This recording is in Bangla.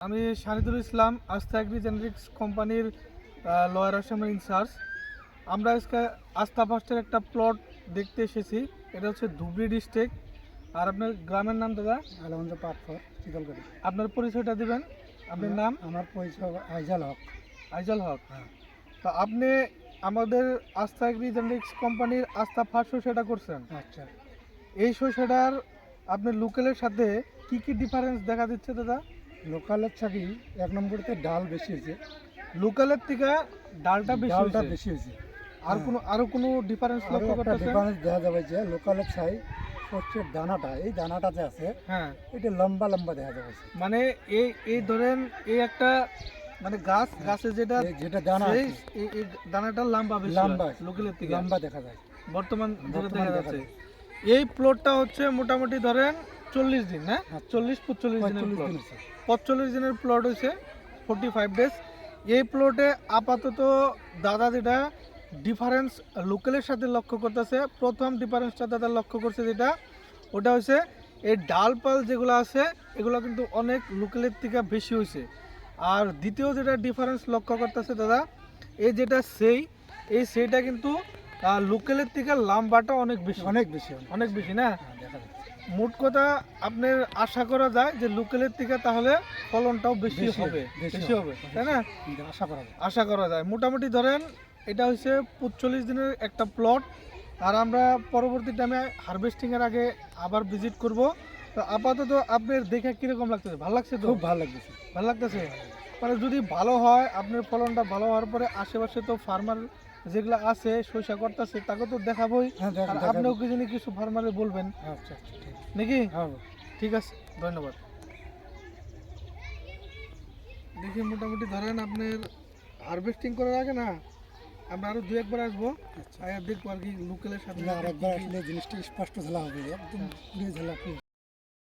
আমি শাহিদুল ইসলাম আস্থা এগ্রি জেনেরিক্স কোম্পানির লয়ার আসামের ইনচার্জ আমরা আজকে আস্থা ফার্স্টের একটা প্লট দেখতে এসেছি। এটা হচ্ছে ধুবড়ি ডিস্ট্রিক্ট আর আপনার গ্রামের নাম দাদা? আলমন্দ পাটফর শীতলকাটি আপনার পরিচয়টা দিবেন? আপনার নাম? আমার পরিচয় আইজাল হক। আইজাল হক। হ্যাঁ। তো আপনি আমাদের আস্থা এগ্রি জেনেরিক্স কোম্পানির আস্থা ফার্স্ট শস্যটা করছেন। আচ্ছা। এই শস্যটার আপনার লোকালের সাথে কি কি ডিফারেন্স দেখা দিচ্ছে দাদা? লোকালের ছাগি এক নম্বরতে ডাল বেশি হয়েছে। লোকালের থেকে ডালটা বেশি ডালটা। বেশি হয়েছে। আর হ্যাঁ। কোনো আরও কোনো ডিফারেন্স লক্ষ্য ডিফারেন্স দেখা যাবে যে লোকালের ছাই শস্যের দানাটা এই দানাটা যে আছে হ্যাঁ। এটা লম্বা লম্বা দেখা যাবে। মানে এই এই ধরেন এই একটা মানে গাছ গাছে যেটা যেটা দানা এই- দানাটা লম্বা বেশি লম্বা লোকালের থেকে। লম্বা দেখা যায়। বর্তমান যেটা দেখা যাচ্ছে। এই প্লটটা হচ্ছে মোটামুটি ধরেন চল্লিশ দিন হ্যাঁ? হ্যাঁ, চল্লিশ পঁচল্লিশ দিনের প্লট। পঁচল্লিশ দিনের প্লট হয়েছে ফোর্টি ফাইভ ডেজ এই প্লটে আপাতত দাদা যেটা ডিফারেন্স লোকালের সাথে লক্ষ্য করতেছে প্রথম ডিফারেন্সটা দাদা লক্ষ্য করছে যেটা ওটা হচ্ছে এই ডালপাল যেগুলো আছে এগুলো কিন্তু অনেক লোকালের থেকে বেশি হয়েছে আর দ্বিতীয় যেটা ডিফারেন্স লক্ষ্য করতেছে দাদা এই যেটা সেই এই সেইটা কিন্তু লোকালের থেকে লাম্বাটা অনেক বেশি। অনেক বেশি অনেক। বেশি না? হ্যাঁ, মোট কথা আপনার আশা করা যায় যে লোকালের থেকে তাহলে ফলনটাও বেশি হবে বেশি হবে। তাই না? আশা করা যায়। আশা করা যায়। মোটামুটি ধরেন এটা হচ্ছে পঁচল্লিশ দিনের একটা প্লট আর আমরা পরবর্তী টাইমে হারভেস্টিং এর আগে আবার ভিজিট করব। তো আপাতত আপনার দেখে কীরকম লাগতেছে? ভালো লাগছে তো? খুব ভালো লাগতেছে। ভালো লাগতেছে? মানে যদি ভালো হয় আপনার ফলনটা ভালো হওয়ার পরে আশেপাশে তো ফার্মার যেগুলো আছে শস্য করতেছে তাকে তো দেখাবোই। হ্যাঁ দেখ- আর আপনিও কি কিছু ফার্মারে বলবেন। আচ্ছা আচ্ছা নাকি? হ্যাঁ। ঠিক আছে ধন্যবাদ। দেখি মোটামুটি ধরেন আপনার হারভেস্টিং করার আগে না আমরা আরও দু একবার আসব। আচ্ছা। দেখব আর কি লোকালের সাথে। আরেকবার আসলে জিনিসটা স্পষ্ট ঝালা হবে একদম পুরো ঝালা